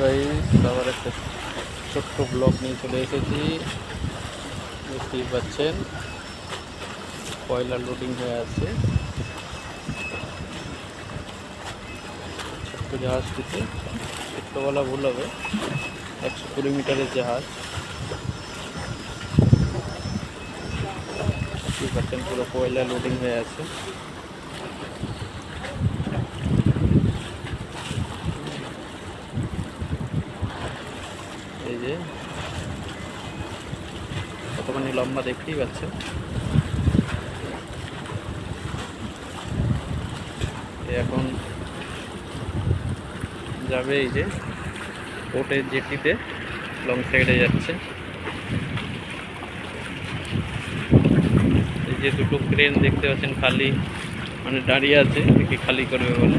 Guys আবার একটা ছোট্ট ব্লক নিয়ে চলে এসেছি দেখতেই পাচ্ছেন কয়লা লোডিং হয়ে আছে ছোট্ট জাহাজটিতে ছোট্ট বলা ভুল হবে একশো কুড়ি মিটারের জাহাজ দেখতেই পাচ্ছেন পুরো কয়লা লোডিং হয়ে আছে এই যে। কতখানি লম্বা দেখতেই পাচ্ছে এখন যাবে এই যে পোর্টের জেটিতে লং সাইডে যাচ্ছে। এই যে দুটো ক্রেন দেখতে পাচ্ছেন খালি মানে দাঁড়িয়ে আছে দেখি খালি করবে বলে।